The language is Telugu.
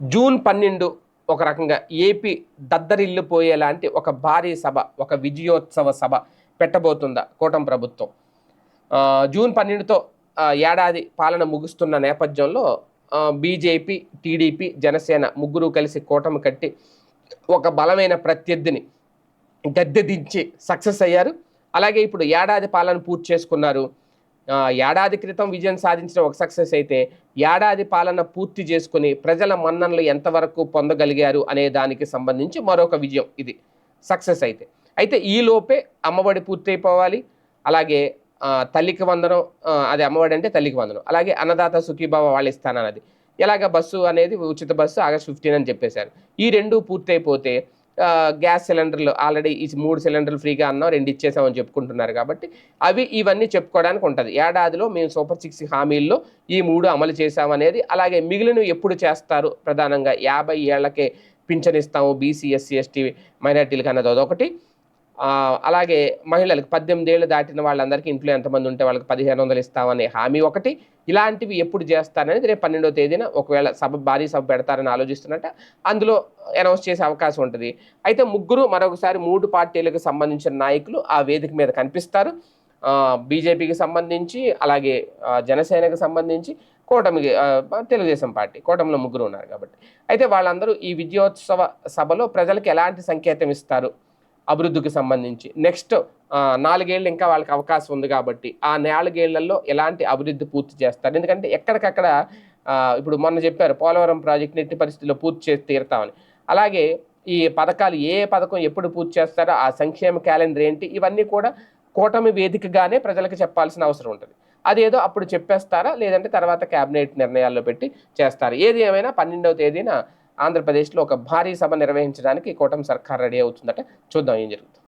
జూన్ పన్నెండు ఒక రకంగా ఏపీ దద్దరిల్లిపోయేలాంటి ఒక భారీ సభ ఒక విజయోత్సవ సభ పెట్టబోతుందా కూటమి ప్రభుత్వం. జూన్ పన్నెండుతో ఏడాది పాలన ముగుస్తున్న నేపథ్యంలో బీజేపీ టీడీపీ జనసేన ముగ్గురు కలిసి కూటమి కట్టి ఒక బలమైన ప్రత్యర్థిని గద్దె దించి సక్సెస్ అయ్యారు. అలాగే ఇప్పుడు ఏడాది పాలన పూర్తి చేసుకున్నారు ఏడాది క్రితం విజయం సాధించిన ఒక సక్సెస్ అయితే ఏడాది పాలన పూర్తి చేసుకుని ప్రజల మన్ననలు ఎంతవరకు పొందగలిగారు అనే దానికి సంబంధించి మరొక విజయం ఇది. సక్సెస్ అయితే. అయితే ఈ లోపే అమ్మఒడి పూర్తయిపోవాలి. అలాగే తల్లికి వందనం అది అమ్మఒడి అంటే తల్లికి వందనం. అలాగే అన్నదాత సుఖీభావ వాళ్ళు ఇస్తానన్నది. ఎలాగ బస్సు అనేది ఉచిత బస్సు ఆగస్ట్ ఫిఫ్టీన్ అని చెప్పేశారు. ఈ రెండు పూర్తయిపోతే గ్యాస్ సిలిండర్లు ఆల్రెడీ ఈ మూడు సిలిండర్లు ఫ్రీగా అన్నాం రెండు ఇచ్చేసామని చెప్పుకుంటున్నారు కాబట్టి అవి ఇవన్నీ చెప్పుకోవడానికి ఉంటుంది. ఏడాదిలో మేము సూపర్ సిక్స్ హామీల్లో ఈ మూడు అమలు చేశామనేది అలాగే మిగిలిన ఎప్పుడు చేస్తారు? ప్రధానంగా యాభై ఏళ్ళకే పింఛనిస్తాము బీసీ ఎస్సీ ఎస్టీ మైనార్టీలకు అన్నది అదొకటి. అలాగే మహిళలకు పద్దెనిమిది ఏళ్ళు దాటిన వాళ్ళందరికీ ఇంట్లో ఎంతమంది ఉంటే వాళ్ళకి పదిహేను వందలు ఇస్తామనే హామీ ఒకటి. ఇలాంటివి ఎప్పుడు చేస్తారనేది రేపు పన్నెండవ తేదీన ఒకవేళ సభ భారీ సభ పెడతారని ఆలోచిస్తున్నట్ట అందులో అనౌన్స్ చేసే అవకాశం ఉంటుంది. అయితే ముగ్గురు మరొకసారి మూడు పార్టీలకు సంబంధించిన నాయకులు ఆ వేదిక మీద కనిపిస్తారు. బీజేపీకి సంబంధించి అలాగే జనసేనకు సంబంధించి కూటమికి తెలుగుదేశం పార్టీ కూటమిలో ముగ్గురు ఉన్నారు కాబట్టి. అయితే వాళ్ళందరూ ఈ విజయోత్సవ సభలో ప్రజలకు ఎలాంటి సంకేతం ఇస్తారు? అభివృద్ధికి సంబంధించి. నెక్స్ట్ నాలుగేళ్ళు ఇంకా వాళ్ళకి అవకాశం ఉంది కాబట్టి ఆ నాలుగేళ్ళలో ఎలాంటి అభివృద్ధి పూర్తి చేస్తారు? ఎందుకంటే ఎక్కడికక్కడ ఇప్పుడు మొన్న చెప్పారు పోలవరం ప్రాజెక్ట్ ఎట్టి పరిస్థితుల్లో పూర్తి చేసి తీరుతామని. అలాగే ఈ పథకాలు ఏ పథకం ఎప్పుడు పూర్తి చేస్తారో ఆ సంక్షేమ క్యాలెండర్ ఏంటి ఇవన్నీ కూడా కూటమి వేదికగానే ప్రజలకు చెప్పాల్సిన అవసరం ఉంటుంది. అదేదో అప్పుడు చెప్పేస్తారా లేదంటే తర్వాత క్యాబినెట్ నిర్ణయాల్లో పెట్టి చేస్తారు? ఏది ఏమైనా పన్నెండవ తేదీన ఆంధ్రప్రదేశ్లో ఒక భారీ సభ నిర్వహించడానికి కూటమి సర్కార్ రెడీ అవుతుందట చూద్దాం ఏం జరుగుతుంది.